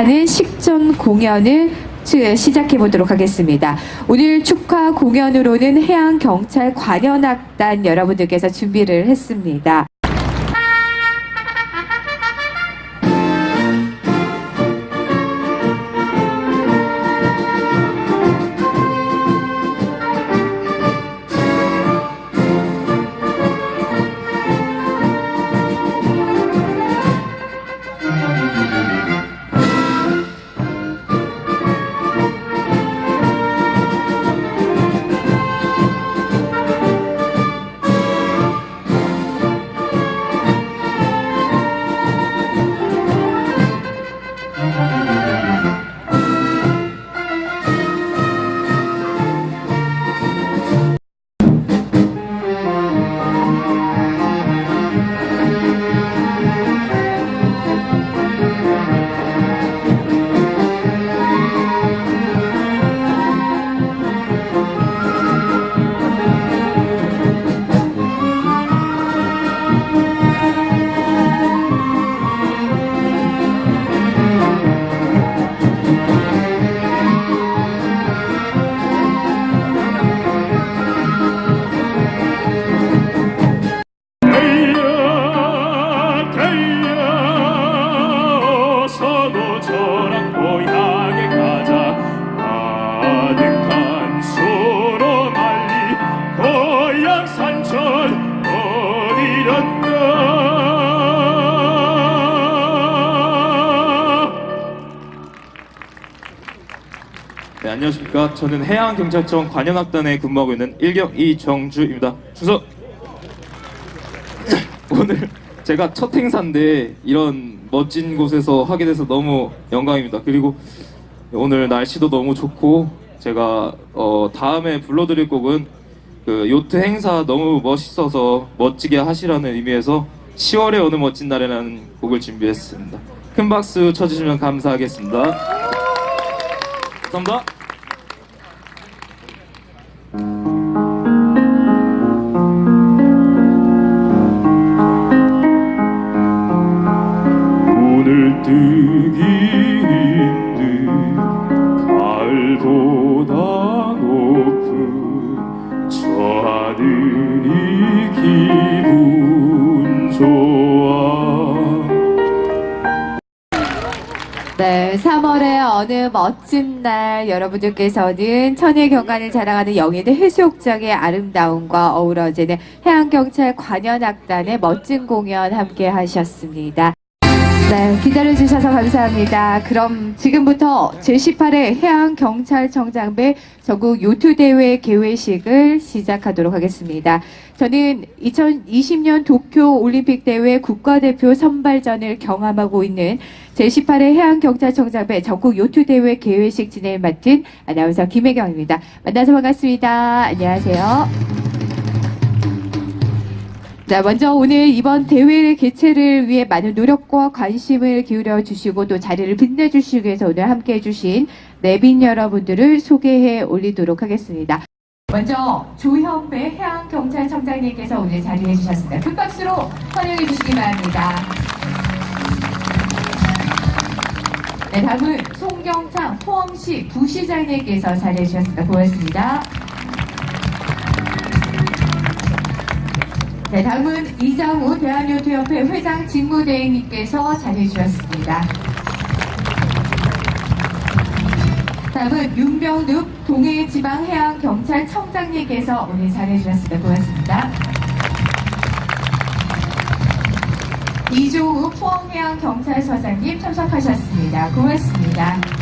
하는 식전 공연을 시- 시작해 보도록 하겠습니다. 오늘 축하 공연으로는 해양 경찰 관현악단 여러분들께서 준비를 했습니다. 네, 안녕하십니까. 저는 해양경찰청 관현악단에 근무하고 있는 일경 이정주입니다. 준서 오늘 제가 첫 행사인데 이런 멋진 곳에서 하게 돼서 너무 영광입니다. 그리고 오늘 날씨도 너무 좋고 제가 어, 다음에 불러드릴 곡은 그 요트 행사 너무 멋있어서 멋지게 하시라는 의미에서 10월의 어느 멋진 날에라는 곡을 준비했습니다. 큰 박수 쳐주시면 감사하겠습니다. 감사 멋진 날 여러분들께서는 천의 경관을 자랑하는 영예대 해수욕장의 아름다움과 어우러지는 해양경찰 관현악단의 멋진 공연 함께 하셨습니다. 네, 기다려주셔서 감사합니다. 그럼 지금부터 제18회 해양경찰청장배 전국 요트대회 개회식을 시작하도록 하겠습니다. 저는 2020년 도쿄 올림픽 대회 국가대표 선발전을 경험하고 있는 제18회 해양경찰청장배 전국 요트대회 개회식 진행을 맡은 아나운서 김혜경입니다. 만나서 반갑습니다. 안녕하세요. 자, 먼저 오늘 이번 대회 개최를 위해 많은 노력과 관심을 기울여 주시고 또 자리를 빛내주시기 위해서 오늘 함께 해주신 내빈 여러분들을 소개해 올리도록 하겠습니다. 먼저 조현배 해양경찰청장님께서 오늘 자리해 주셨습니다. 큰 박수로 환영해 주시기 바랍니다. 네, 다음은 송경창 포항시 부시장님께서 자리해 주셨습니다. 고맙습니다. 네, 다음은 이장우 대한요트협회 회장 직무대행님께서 자리해 주셨습니다. 다음은 윤병득 동해지방해양경찰청장님께서 오늘 자리해 주셨습니다. 고맙습니다. 이종우 포항해양경찰서장님 참석하셨습니다. 고맙습니다.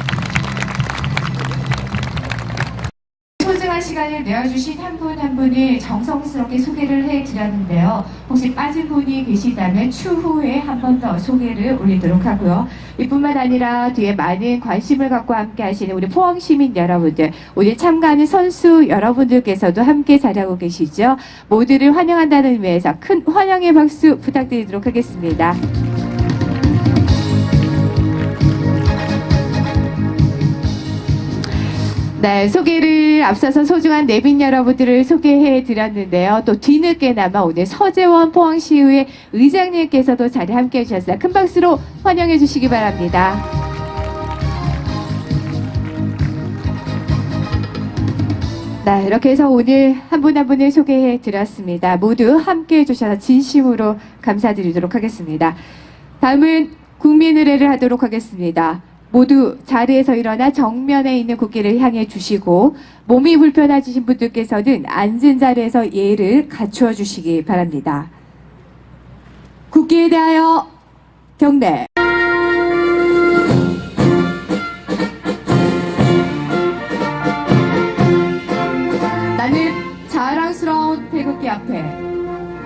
소중한 시간을 내어주신 한 분 한 분을 정성스럽게 소개를 해드렸는데요. 혹시 빠진 분이 계시다면 추후에 한 번 더 소개를 올리도록 하고요. 이뿐만 아니라 뒤에 많은 관심을 갖고 함께 하시는 우리 포항 시민 여러분들, 오늘 참가하는 선수 여러분들께서도 함께 자리하고 계시죠. 모두를 환영한다는 의미에서 큰 환영의 박수 부탁드리도록 하겠습니다. 네, 소개를 앞서서 소중한 내빈 여러분들을 소개해 드렸는데요. 또 뒤늦게나마 오늘 서재원 포항시의회 의장님께서도 자리 함께 해주셨어요. 큰 박수로 환영해 주시기 바랍니다. 네, 이렇게 해서 오늘 한 분 한 분을 소개해 드렸습니다. 모두 함께 해주셔서 진심으로 감사드리도록 하겠습니다. 다음은 국민의례를 하도록 하겠습니다. 모두 자리에서 일어나 정면에 있는 국기를 향해 주시고 몸이 불편하신 분들께서는 앉은 자리에서 예를 갖추어 주시기 바랍니다. 국기에 대하여 경례. 나는 자랑스러운 태극기 앞에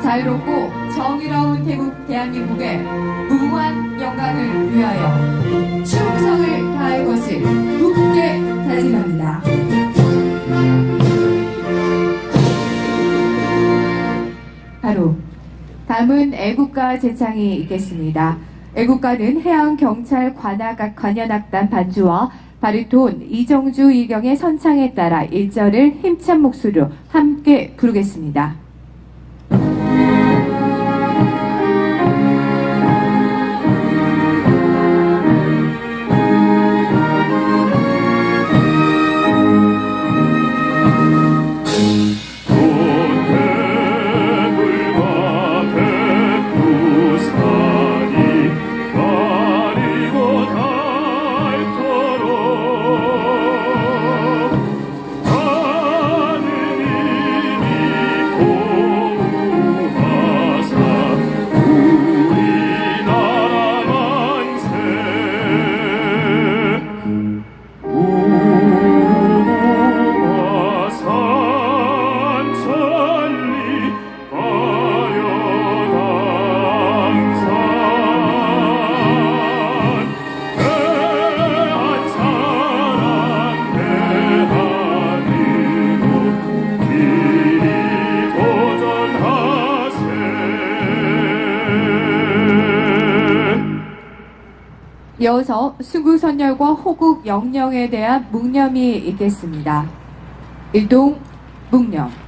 자유롭고 정의로운 태국 대한민국의 무한 영광을 위하여 충성을 다할 것을 굳게 다짐합니다. 바로 다음은 애국가 제창이 있겠습니다. 애국가는 해양경찰 관악, 관현악단 반주와 바리톤 이정주 이경의 선창에 따라 일절을 힘찬 목소리로 함께 부르겠습니다. 이어서 수구선열과 호국 영령에 대한 묵념이 있겠습니다. 일동 묵념.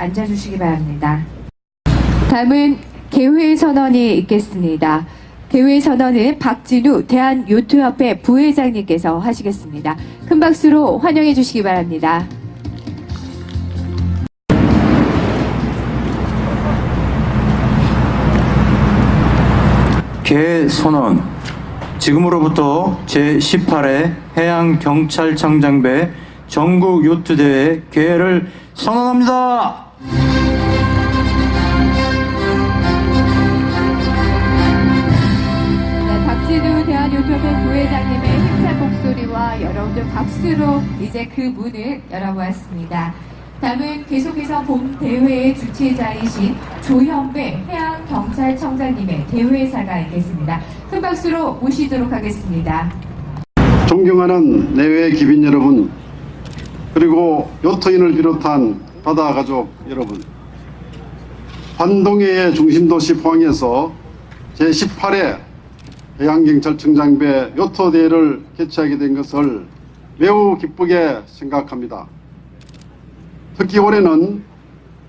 앉아주시기 바랍니다. 다음은 개회 선언이 있겠습니다. 개회 선언은 박진우 대한요트협회 부회장님께서 하시겠습니다. 큰 박수로 환영해 주시기 바랍니다. 개선언 지금으로부터 제18회 해양경찰청장배 전국 요트대회 개회를 선언합니다. 네, 박수로 이제 그 문을 열어보았습니다. 다음은 계속해서 본 대회의 주최자이신 조현배 해양경찰청장님의 대회사가 있겠습니다. 큰 박수로 모시도록 하겠습니다. 존경하는 내외 기빈 여러분, 그리고 요트인을 비롯한 바다 가족 여러분, 환동해의 중심도시 포항에서 제18회 해양경찰청장배 요트대회를 개최하게 된 것을 매우 기쁘게 생각합니다. 특히 올해는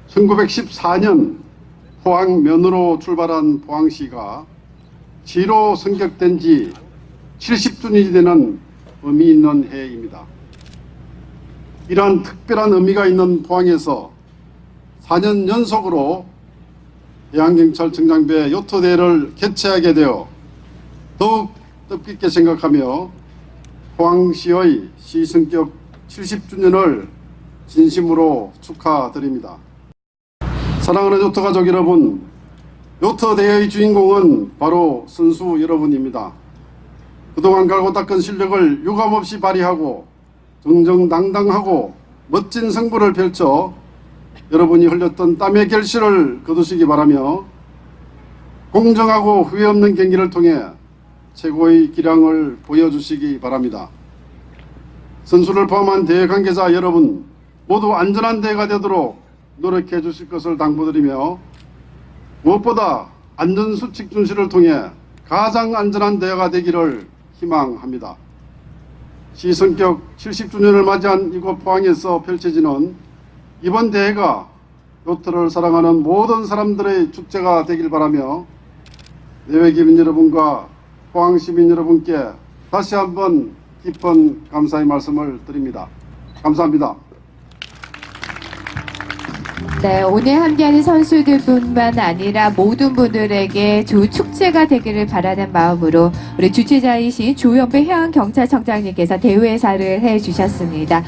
1914년 포항 면으로 출발한 포항시가 지로 승격된 지 70주년이 되는 의미 있는 해입니다. 이러한 특별한 의미가 있는 포항에서 4년 연속으로 해양경찰청장배 요토대회를 개최하게 되어 더욱 뜻깊게 생각하며 포항시의 시성격 70주년을 진심으로 축하드립니다. 사랑하는 요트 가족 여러분, 요트 대회의 주인공은 바로 선수 여러분입니다. 그동안 갈고 닦은 실력을 유감없이 발휘하고 정정당당하고 멋진 승부를 펼쳐 여러분이 흘렸던 땀의 결실을 거두시기 바라며 공정하고 후회 없는 경기를 통해 최고의 기량을 보여주시기 바랍니다. 선수를 포함한 대회 관계자 여러분 모두 안전한 대회가 되도록 노력해 주실 것을 당부드리며 무엇보다 안전수칙 준수를 통해 가장 안전한 대회가 되기를 희망합니다. 시성격 70주년을 맞이한 이곳 포항에서 펼쳐지는 이번 대회가 요트를 사랑하는 모든 사람들의 축제가 되길 바라며 내외 기민 여러분과 포항 시민 여러분께 다시 한번 깊은 감사의 말씀을 드립니다. 감사합니다. 네, 오늘 함께하는 선수들뿐만 아니라 모든 분들에게 좋은 축제가 되기를 바라는 마음으로 우리 주최자이신 조현배 해양경찰청장님께서 대회사를 해주셨습니다.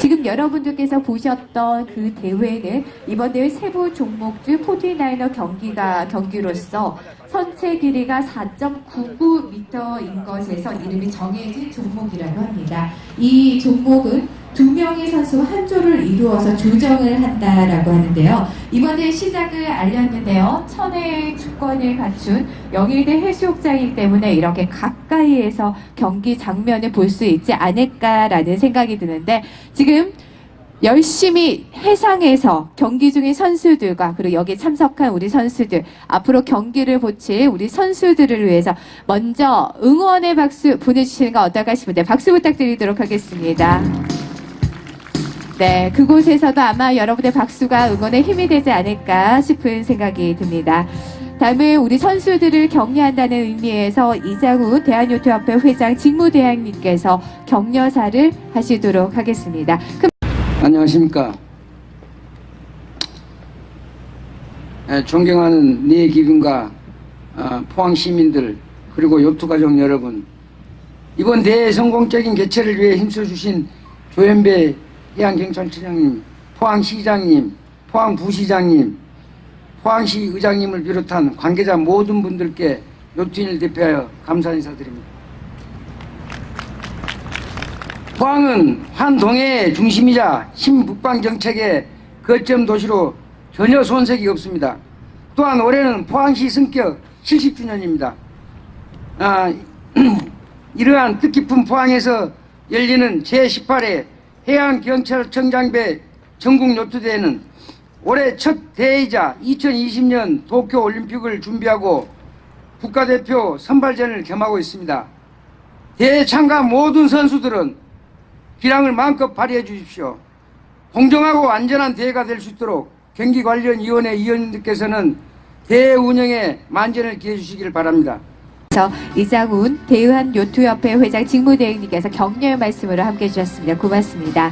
지금 여러분들께서 보셨던 그 대회는 이번 대회 세부 종목 중 49너 경기가 경기로서 선체 길이가 4.99m인 것에서 이름이 정해진 종목이라고 합니다. 이 종목은 두 명의 선수와 한 조를 이루어서 조정을 한다라고 하는데요. 이번에 시작을 알렸는데요. 천혜의 주권을 갖춘 영일대 해수욕장이기 때문에 이렇게 가까이에서 경기 장면을 볼 수 있지 않을까라는 생각이 드는데 지금 열심히 해상에서 경기 중인 선수들과 그리고 여기 참석한 우리 선수들 앞으로 경기를 보칠 우리 선수들을 위해서 먼저 응원의 박수 보내주시는 거 어떨까 싶은데 박수 부탁드리도록 하겠습니다. 네, 그곳에서도 아마 여러분의 박수가 응원의 힘이 되지 않을까 싶은 생각이 듭니다. 다음은 우리 선수들을 격려한다는 의미에서 이장훈 대한요트협회 회장 직무대행님께서 격려사를 하시도록 하겠습니다. 안녕하십니까. 에, 존경하는 네 기분과 어, 포항 시민들 그리고 요트 가족 여러분 이번 대회 성공적인 개최를 위해 힘써주신 조현배 해 양경찰청장님, 포항시장님, 포항부시장님, 포항시 의장님을 비롯한 관계자 모든 분들께 요트인을 대표하여 감사 인사드립니다. 포항은 환동해의 중심이자 신북방 정책의 거점 도시로 전혀 손색이 없습니다. 또한 올해는 포항시 승격 70주년입니다. 아, 이러한 뜻깊은 포항에서 열리는 제18회 해양경찰청장배 전국요트대회는 올해 첫 대회이자 2020년 도쿄올림픽을 준비하고 국가대표 선발전을 겸하고 있습니다. 대회 참가 모든 선수들은 기량을 마음껏 발휘해 주십시오. 공정하고 안전한 대회가 될 수 있도록 경기 관련 위원회 위원님들께서는 대회 운영에 만전을 기해 주시기를 바랍니다. 그래서 이장훈 대의한 요트협회 회장 직무대행님께서 격려의 말씀으로 함께 해주셨습니다. 고맙습니다.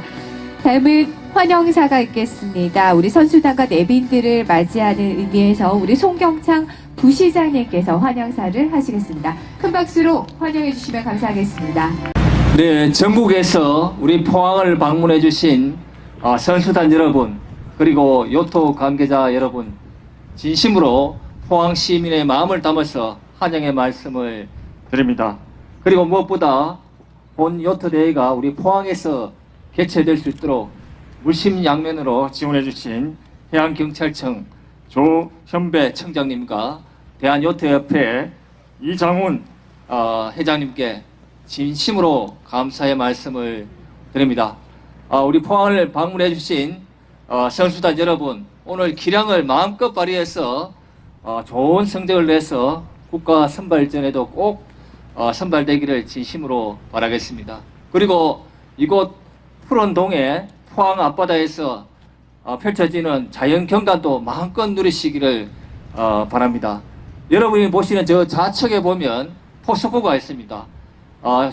다음은 환영사가 있겠습니다. 우리 선수단과 내빈들을 맞이하는 의미에서 우리 송경창 부시장님께서 환영사를 하시겠습니다. 큰 박수로 환영해 주시면 감사하겠습니다. 네, 전국에서 우리 포항을 방문해 주신 어, 선수단 여러분 그리고 요토 관계자 여러분 진심으로 포항 시민의 마음을 담아서 환영의 말씀을 드립니다. 그리고 무엇보다 본 요트 대회가 우리 포항에서 개최될 수 있도록 물심양면으로 지원해 주신 해양경찰청 조현배 청장님과 대한요트협회 이장훈 어, 회장님께 진심으로 감사의 말씀을 드립니다. 어, 우리 포항을 방문해 주신 어, 선수단 여러분 오늘 기량을 마음껏 발휘해서 어, 좋은 성적을 내서 국가 선발전에도 꼭 어, 선발되기를 진심으로 바라겠습니다. 그리고 이곳 푸른 동해 포항 앞바다에서 어, 펼쳐지는 자연 경관도 마음껏 누리시기를 어, 바랍니다. 여러분이 보시는 저 좌측에 보면 포스코가 있습니다. 어,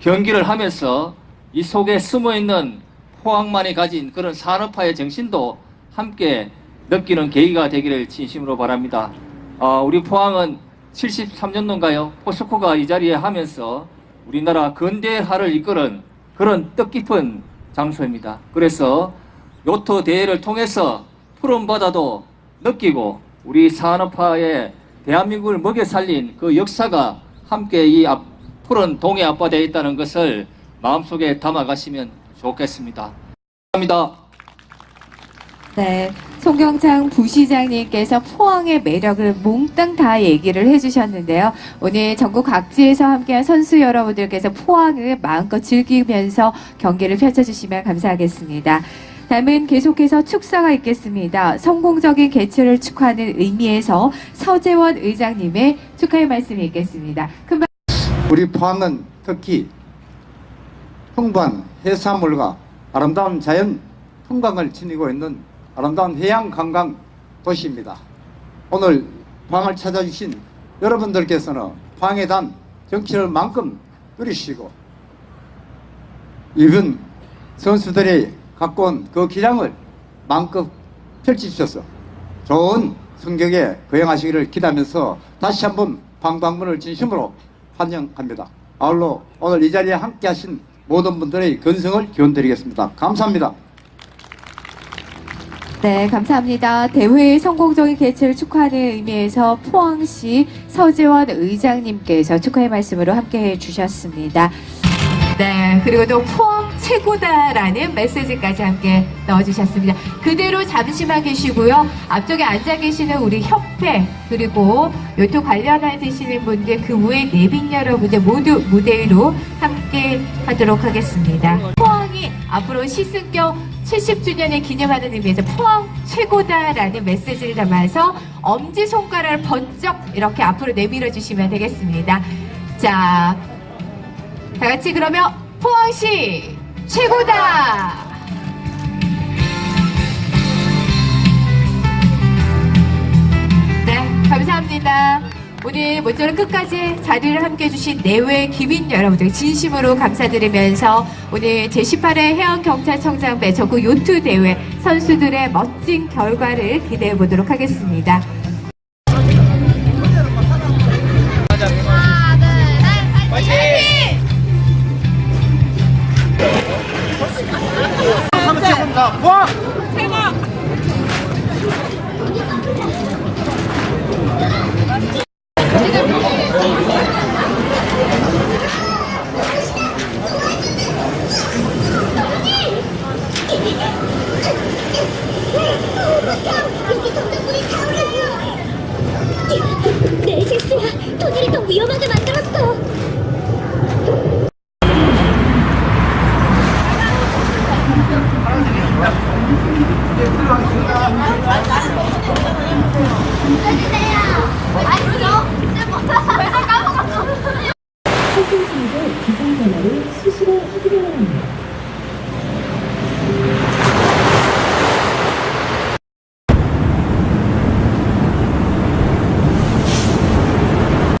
경기를 하면서 이 속에 숨어 있는 포항만이 가진 그런 산업화의 정신도 함께 느끼는 계기가 되기를 진심으로 바랍니다. 어, 우리 포항은 73년도인가요? 포스코가 이 자리에 하면서 우리나라 근대화를 이끄는 그런 뜻깊은 장소입니다. 그래서 요트 대회를 통해서 푸른 바다도 느끼고 우리 산업화에 대한민국을 먹여 살린 그 역사가 함께 이 앞, 푸른 동해 앞바다에 있다는 것을 마음속에 담아가시면 좋겠습니다. 감사합니다. 네, 송경창 부시장님께서 포항의 매력을 몽땅 다 얘기를 해주셨는데요. 오늘 전국 각지에서 함께한 선수 여러분들께서 포항을 마음껏 즐기면서 경기를 펼쳐주시면 감사하겠습니다. 다음은 계속해서 축사가 있겠습니다. 성공적인 개최를 축하하는 의미에서 서재원 의장님의 축하의 말씀이 있겠습니다. 큰 우리 포항은 특히 풍부한 해산물과 아름다운 자연 풍광을 지니고 있는 아름다운 해양 관광 도시입니다. 오늘 포항을 찾아주신 여러분들께서는 포항에 단 정치를 만큼 누리시고 이번 선수들이 갖고 온 그 기량을 마음껏 펼치셔서 좋은 성격에 거행하시기를 기대하면서 다시 한번 방방문을 진심으로 환영합니다. 아울러 오늘 이 자리에 함께 하신 모든 분들의 건성을 기원드리겠습니다. 감사합니다. 네, 감사합니다. 대회의 성공적인 개최를 축하하는 의미에서 포항시 서재원 의장님께서 축하의 말씀으로 함께 해 주셨습니다. 네, 그리고 또 포항 최고다라는 메시지까지 함께 넣어주셨습니다. 그대로 잠시만 계시고요. 앞쪽에 앉아 계시는 우리 협회, 그리고 요트 관련하시는 분들, 그 외 내빈 여러분들 모두 무대 위로 함께 하도록 하겠습니다. 포항이 앞으로 시승경 70주년을 기념하는 의미에서 포항 최고다라는 메시지를 담아서 엄지손가락을 번쩍 이렇게 앞으로 내밀어 주시면 되겠습니다. 자, 다 같이 그러면 포항시 최고다! 네, 감사합니다. 오늘 모쪼록 끝까지 자리를 함께 해주신 내외 기민 여러분들 진심으로 감사드리면서 오늘 제18회 해양경찰청장배 전국 요트 대회 선수들의 멋진 결과를 기대해 보도록 하겠습니다. 내 실수야. 토니를 더 위험하게 만들었어